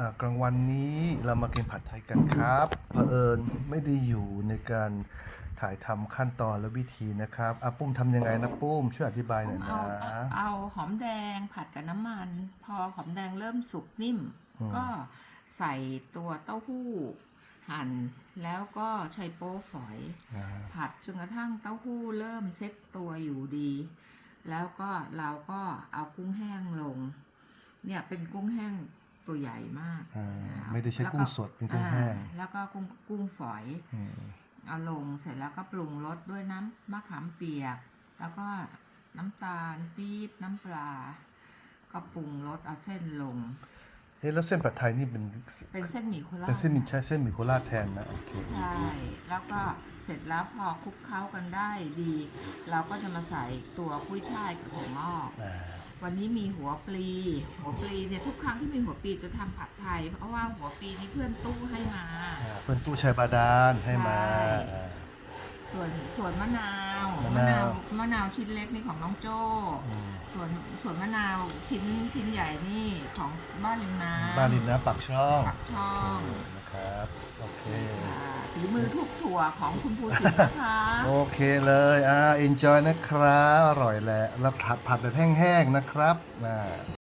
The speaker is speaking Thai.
อ่ากลางวันนี้เรามากินผัดไทยกันครับเผอิญไม่ได้อยู่ในการถ่ายทำขั้นตอนและวิธีนะครับอาปุ้มทำยังไงนะปุ้มช่วยอธิบายหน่อยเอานะเอาเอาหอมแดงผัดกับน้ำมัน พอหอมแดงเริ่มสุกนิ่มอืมก็ใส่ตัวเต้าหู้ หั่นแล้วก็ใช้โป๊ฝอยอ่าผัดจนกระทั่งเต้าหู้เริ่มเซ็ตตัวอยู่ดี แล้วก็เราก็เอากุ้งแห้งลง เนี่ยเป็นกุ้งแห้ง ตัวใหญ่มากอ่านะครับไม่ได้ใช้แล้วกุ้งสดเป็นกุ้งแห้งอ่าแล้วก็กุ้งกุ้งฝอยอืมเอาลงเสร็จแล้วก็ปรุงรสด้วยน้ำมะขามเปียก แล้วก็น้ำตาลปี๊บน้ำปลา ก็ปรุงรสเอาเส้นลงเอ๊ะแล้วเส้นผัดไทยนี่เป็นเป็นเส้นหมี่โคราชเป็นเส้นหมีใช้เส้นหมี่โคราชแทนนะโอเคใช่แล้วก็เสร็จแล้วพอคลุกเคล้ากันได้ดี เราก็จะมาใส่ตัวกุ้ยช่ายกับถั่วงอก อ่าวันนี้มีหัวปลี หัวปลีเนี่ยทุกครั้งที่มีหัวปลีจะทำผัดไทย เพราะว่าหัวปลีนี่เพื่อนตู้ให้มา อ่าเพื่อนตู้ชัยบาดาลให้มาใช่ อ่า ส่วนส่วนมะนาวมะมะนานาว วมะนาวชิ้นเล็กนี่ของน้องโจ้ อืมส่วนส่วนมะนาวชิ้นชิ้นใหญ่นี่ของบ้านริมน้ำบ้านริมน้ำปากช่องปักช่องนะ ครับ โอเค อ่าฝีมือทุกถั่วของคุณภูสิทธิ์นะคะ โอเคเลย อ่า enjoy นะครับ อร่อยแหละ แล้วผัดผัดแบบแห้งๆนะครับอ่า